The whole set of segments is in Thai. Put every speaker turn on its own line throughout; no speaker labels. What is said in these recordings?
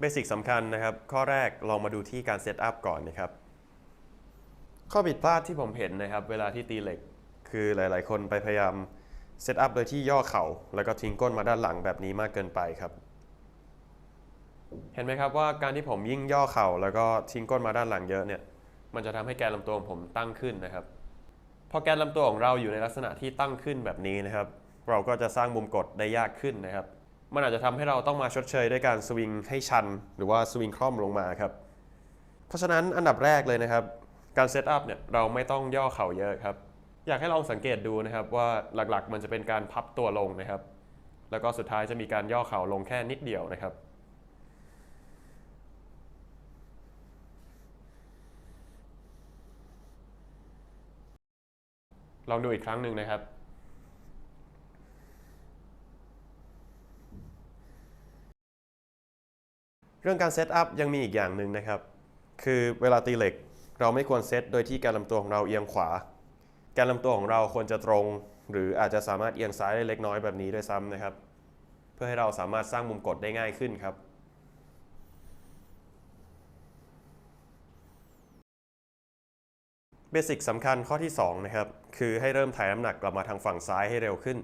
เบสิกสำคัญนะครับ ข้อแรกลองมาดูที่การเซตอัพก่อนนะครับ ข้อผิดพลาดที่ผมเห็นนะครับ เวลาที่ตีเหล็ก คือหลาย ๆ คนไปพยายามเซตอัพโดยที่ย่อเข่า แล้วก็ทิ้งก้นมาด้านหลังแบบนี้มากเกินไปครับ เห็นไหมครับว่าการที่ผมยิ่งย่อเข่า แล้วก็ทิ้งก้นมาด้านหลังเยอะเนี่ย มันจะทำให้แกนลำตัวของผมตั้งขึ้นนะครับ พอแกนลำตัวของเราอยู่ในลักษณะที่ตั้งขึ้นแบบนี้นะครับ เราก็จะสร้างมุมกดได้ยากขึ้นนะครับ มันอาจจะทำให้เราต้องมาชดเชยด้วยการสวิงให้ชัน หรือว่าสวิงคล่อมลงมาครับ เพราะฉะนั้นอันดับแรกเลยนะครับ การเซตอัพเนี่ยเราไม่ต้องย่อเข่าเยอะครับ อยากให้ลองสังเกตดูนะครับว่าหลักๆ มันจะเป็นการพับตัวลงนะครับ แล้วก็สุดท้ายจะมีการย่อเข่าลงแค่นิดเดียวนะครับลองดูอีกครั้งหนึ่งนะครับ เรื่องการเซตอัพยังมีอีกอย่างหนึ่งนะครับ คือเวลาตีเหล็กเราไม่ควรเซตโดยที่แกนลำตัวของเราเอียงขวาแกนลำตัวของเราควรจะตรง หรืออาจจะสามารถเอียงซ้ายได้เล็กน้อยแบบนี้ด้วยซ้ำนะครับ เพื่อให้เราสามารถสร้างมุมกดได้ง่ายขึ้นครับเบสิกสำคัญข้อที่2นะครับคือให้เริ่มถ่ายน้ำหนักกลับมาทางฝั่งซ้ายให้เร็วขึ้น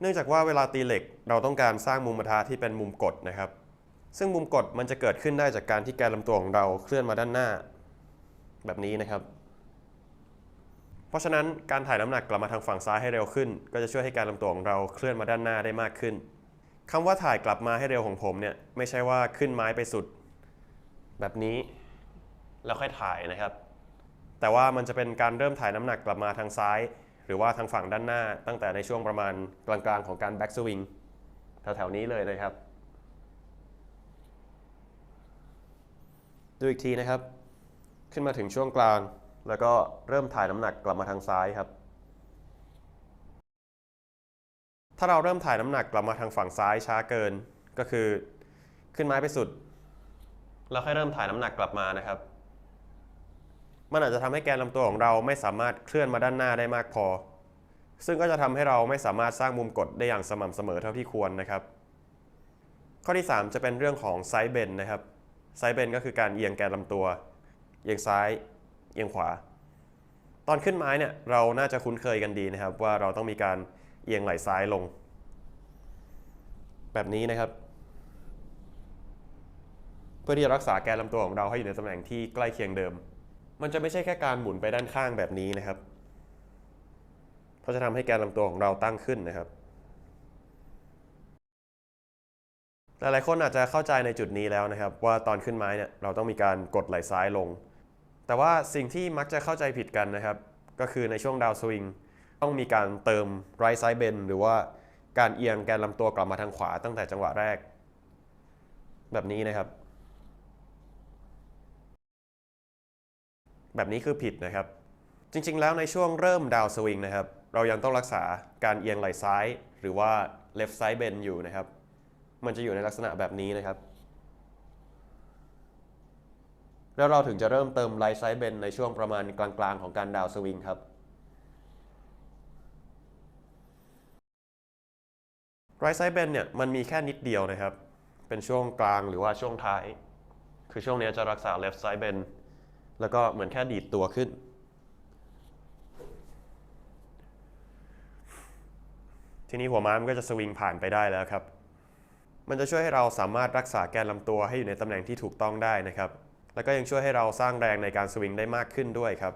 เนื่องจากว่าเวลาตีเหล็กเราต้องการสร้างมุมปะทะที่เป็นมุมกดนะครับ ซึ่งมุมกดมันจะเกิดขึ้นได้จากการที่แกนลำตัวของเราเคลื่อนมาด้านหน้า แบบนี้นะครับ เพราะฉะนั้นการถ่ายน้ำหนักกลับมาทางฝั่งซ้ายให้เร็วขึ้น ก็จะช่วยให้การลำตัวของเราเคลื่อนมาด้านหน้าได้มากขึ้นคำว่าถ่ายกลับมาให้เร็วของผมเนี่ยไม่ใช่ว่าขึ้นไม้ไปสุด แบบนี้ แล้วค่อยถ่ายนะครับ แต่ว่ามันจะเป็นการเริ่มถ่ายน้ำหนักกลับมาทางซ้าย หรือว่าทางฝั่งด้านหน้า ตั้งแต่ในช่วงประมาณกลางๆของการแบ็กสวิงแถวๆนี้เลยนะครับ ดูอีกทีนะครับ ขึ้นมาถึงช่วงกลาง แล้วก็เริ่มถ่ายน้ำหนักกลับมาทางซ้ายครับ ถ้าเราเริ่มถ่ายน้ำหนักกลับมาทางฝั่งซ้ายช้าเกิน ก็คือขึ้นไม้ไปสุด แล้วค่อยเริ่มถ่ายน้ำหนักกลับมานะครับ มันอาจจะทำให้แกนลำตัวของเราไม่สามารถเคลื่อนมาด้านหน้าได้มากพอ ซึ่งก็จะทำให้เราไม่สามารถสร้างมุมกดได้อย่างสม่ำเสมอเท่าที่ควรนะครับ ข้อที่ 3 จะเป็นเรื่องของไซด์เบนนะครับ ไซเบนก็คือการเอียงแกนลำตัว เอียงซ้าย เอียงขวา ตอนขึ้นไม้เนี่ยเราน่าจะคุ้นเคยกันดีนะครับ ว่าเราต้องมีการเอียงไหล่ซ้ายลง แบบนี้นะครับ เพื่อที่จะรักษาแกนลำตัวของเราให้อยู่ในตำแหน่งที่ใกล้เคียงเดิม มันจะไม่ใช่แค่การหมุนไปด้านข้างแบบนี้นะครับ เพราะจะทำให้แกนลำตัวของเราตั้งขึ้นนะครับ หลายๆคนอาจจะเข้าใจในจุดนี้แล้วนะครับว่าตอนขึ้นไม้เนี่ยเราต้องมีการกดไหล่ซ้ายลง แต่ว่าสิ่งที่มักจะเข้าใจผิดกันนะครับ ก็คือในช่วงดาวสวิงต้องมีการเติมไรท์ไซด์เบนหรือว่าการเอียงแกนลำตัวกลับมาทางขวาตั้งแต่จังหวะแรก แบบนี้นะครับ แบบนี้คือผิดนะครับ จริงๆ แล้วในช่วงเริ่มดาวสวิงนะครับ เรายังต้องรักษาการเอียงไหล่ซ้าย หรือว่า left side bend อยู่นะครับ มันจะอยู่ในลักษณะแบบนี้นะครับ แล้วเราถึงจะเริ่มเติม right side bend ในช่วงประมาณกลางๆของการดาวสวิงครับ right side bend เนี่ยมันมีแค่นิดเดียวนะครับ เป็นช่วงกลางหรือว่าช่วงท้าย คือช่วงนี้จะรักษา left side bend แล้วก็เหมือนแค่ดีดตัวขึ้นทีนี้หัวม้ามันก็จะสวิงผ่านไปได้แล้วครับ มันจะช่วยให้เราสามารถรักษาแกนลำตัวให้อยู่ในตำแหน่งที่ถูกต้องได้นะครับ แล้วก็ยังช่วยให้เราสร้างแรงในการสวิงได้มากขึ้นด้วยครับ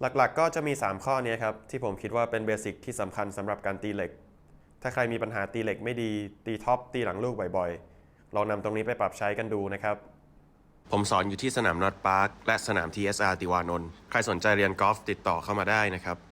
หลักๆก็จะมี 3 ข้อนี้ครับที่ผมคิดว่าเป็นเบสิกที่สำคัญสำหรับการตีเหล็ก ถ้าใครมีปัญหาตีเหล็กไม่ดี ตีท็อปตีหลังลูกบ่อยๆลองนำตรงนี้ไปปรับใช้กันดูนะครับ ผมสอนอยู่ที่สนามนอตพาร์คและสนาม TSR ติวานนท์ใครสนใจเรียนกอล์ฟติดต่อเข้ามาได้นะครับ